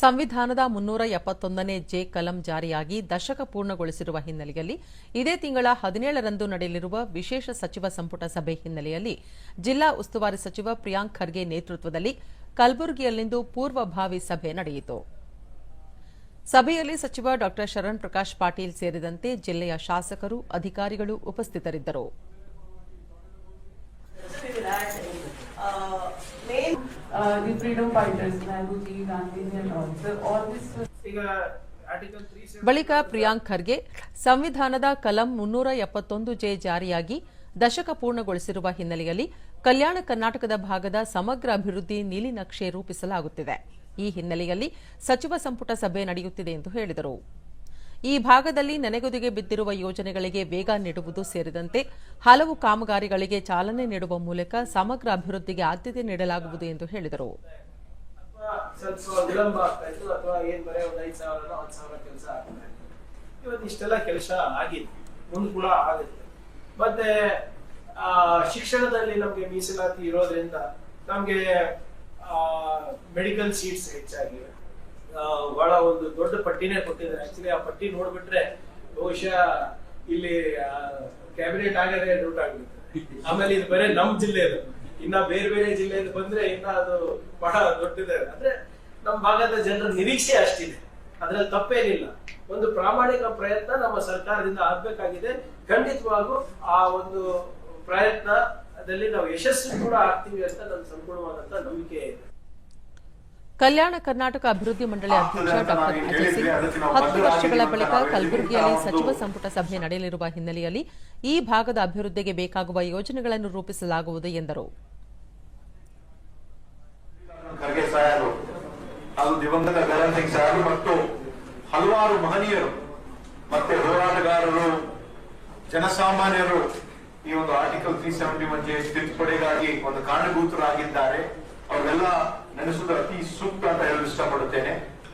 ಸಂವಿಧಾನದ ಮುನ್ನೂರ ಎಪ್ಪತ್ತೊಂದನೇ ಜೆ ಕಲಂ ಜಾರಿಯಾಗಿ ದಶಕ ಪೂರ್ಣಗೊಳಿಸಿರುವ ಹಿನ್ನೆಲೆಯಲ್ಲಿ ಇದೇ ತಿಂಗಳ ಹದಿನೇಳರಂದು ನಡೆಯಲಿರುವ ವಿಶೇಷ ಸಚಿವ ಸಂಪುಟ ಸಭೆ ಹಿನ್ನೆಲೆಯಲ್ಲಿ ಜಿಲ್ಲಾ ಉಸ್ತುವಾರಿ ಸಚಿವ ಪ್ರಿಯಾಂಕ್ ಖರ್ಗೆ ನೇತೃತ್ವದಲ್ಲಿ ಕಲಬುರಗಿಯಲ್ಲಿಂದು ಪೂರ್ವಭಾವಿ ಸಭೆ ನಡೆಯಿತು. ಸಭೆಯಲ್ಲಿ ಸಚಿವ ಡಾ ಶರಣ್ ಪ್ರಕಾಶ್ ಪಾಟೀಲ್ ಸೇರಿದಂತೆ ಜಿಲ್ಲೆಯ ಶಾಸಕರು, ಅಧಿಕಾರಿಗಳು ಉಪಸ್ಥಿತರಿದ್ದರು. Uh, the freedom fighters, Nehruji, Gandhi, and all. So all ಈಗ ತ್ರೀ ಬಳಿಕ ಪ್ರಿಯಾಂಕ್ ಖರ್ಗೆ ಸಂವಿಧಾನದ ಕಲಂ ಮುನ್ನೂರ ಎಪ್ಪತ್ತೊಂದು ಜೆ ಜಾರಿಯಾಗಿ ದಶಕ ಪೂರ್ಣಗೊಳಿಸಿರುವ ಹಿನ್ನೆಲೆಯಲ್ಲಿ ಕಲ್ಯಾಣ ಕರ್ನಾಟಕದ ಭಾಗದ ಸಮಗ್ರ ಅಭಿವೃದ್ಧಿ ನೀಲಿನಕ್ಷೆ ರೂಪಿಸಲಾಗುತ್ತಿದೆ ಈ ಹಿನ್ನೆಲೆಯಲ್ಲಿ ಸಚಿವ ಸಂಪುಟ ಸಭೆ ನಡೆಯುತ್ತಿದೆ ಎಂದು ಹೇಳಿದರು ಈ ಭಾಗದಲ್ಲಿ ನೆನೆಗುದಿಗೆ ಬಿದ್ದಿರುವ ಯೋಜನೆಗಳಿಗೆ ವೇಗ ನೀಡುವುದು ಸೇರಿದಂತೆ ಹಲವು ಕಾಮಗಾರಿಗಳಿಗೆ ಚಾಲನೆ ನೀಡುವ ಮೂಲಕ ಸಮಗ್ರ ಅಭಿವೃದ್ಧಿಗೆ ಆದ್ಯತೆ ನೀಡಲಾಗುವುದು ಎಂದು ಹೇಳಿದರು. ಕೆಲಸ ಆಗಿದೆ. ಕೂಡ ಮತ್ತೆ ಶಿಕ್ಷಣದಲ್ಲಿ ನಮಗೆ ಮೀಸಲಾತಿ ಇರೋದ್ರಿಂದ ನಮ್ಗೆ ಮೆಡಿಕಲ್ ಸೀಟ್ಸ್ ಹೆಚ್ಚಾಗಿವೆ. ಬಹಳ ಒಂದು ದೊಡ್ಡ ಪಟ್ಟಿನೇ ಕೊಟ್ಟಿದ್ದಾರೆ. ಆಕ್ಚುಲಿ ಆ ಪಟ್ಟಿ ನೋಡ್ಬಿಟ್ರೆ ಬಹುಶಃ ಇಲ್ಲಿ ಕ್ಯಾಬಿನೆಟ್ ಆಗದೆ ಡೌಟ್ ಆಗ್ಬಿಡುತ್ತೆ. ಆಮೇಲೆ ಇದು ಬರೀ ನಮ್ ಜಿಲ್ಲೆದು. ಇನ್ನ ಬೇರೆ ಬೇರೆ ಜಿಲ್ಲೆಯಿಂದ ಬಂದ್ರೆ ಇನ್ನ ಅದು ಬಹಳ ದೊಡ್ಡದಿದೆ. ಅಂದ್ರೆ ನಮ್ಮ ಭಾಗದ ಜನರ ನಿರೀಕ್ಷೆ ಅಷ್ಟಿದೆ. ಅದ್ರಲ್ಲಿ ತಪ್ಪೇನಿಲ್ಲ. ಒಂದು ಪ್ರಾಮಾಣಿಕ ಪ್ರಯತ್ನ ನಮ್ಮ ಸರ್ಕಾರದಿಂದ ಆಗ್ಬೇಕಾಗಿದೆ. ಖಂಡಿತವಾಗೂ ಆ ಒಂದು ಪ್ರಯತ್ನದಲ್ಲಿ ನಾವು ಯಶಸ್ವಿ ಕೂಡ ಆಗ್ತೀವಿ ಅಂತ ನನ್ನ ಸಂಪೂರ್ಣವಾದಂತ ನಂಬಿಕೆ ಇದೆ. ಕಲ್ಯಾಣ ಕರ್ನಾಟಕ ಅಭಿವೃದ್ಧಿ ಮಂಡಳಿ ಅಧ್ಯಕ್ಷ ಡಾಕ್ಟರ್ ಅಜಯ್ ಸಿಂಗ್ ಹತ್ತು ವರ್ಷಗಳ ಬಳಿಕ ಕಲಬುರಗಿಯಲ್ಲಿ ಸಚಿವ ಸಂಪುಟ ಸಭೆ ನಡೆಯಲಿರುವ ಹಿನ್ನೆಲೆಯಲ್ಲಿ ಈ ಭಾಗದ ಅಭಿವೃದ್ಧಿಗೆ ಬೇಕಾಗುವ ಯೋಜನೆಗಳನ್ನು ರೂಪಿಸಲಾಗುವುದು ಎಂದರು. ದಿವಂಗತ ಸಿಂಗ್ ಸಾಹೇಬರು ಮತ್ತು ಹಲವಾರು ಮಹನೀಯರು ಮತ್ತೆ ಹೋರಾಟಗಾರರು ಜನಸಾಮಾನ್ಯರು ಈ ಒಂದು article three seventy one J ತಿದ್ದುಪಡಿಗಾಗಿ ಒಂದು ಕಾರಣಭೂತರಾಗಿದ್ದಾರೆ. ಅವರೆಲ್ಲ ನೆನೆಸುವುದು ಅತಿ ಸೂಕ್ತ ಅಂತ ಹೇಳಲು ಇಷ್ಟಪಡುತ್ತೇನೆ.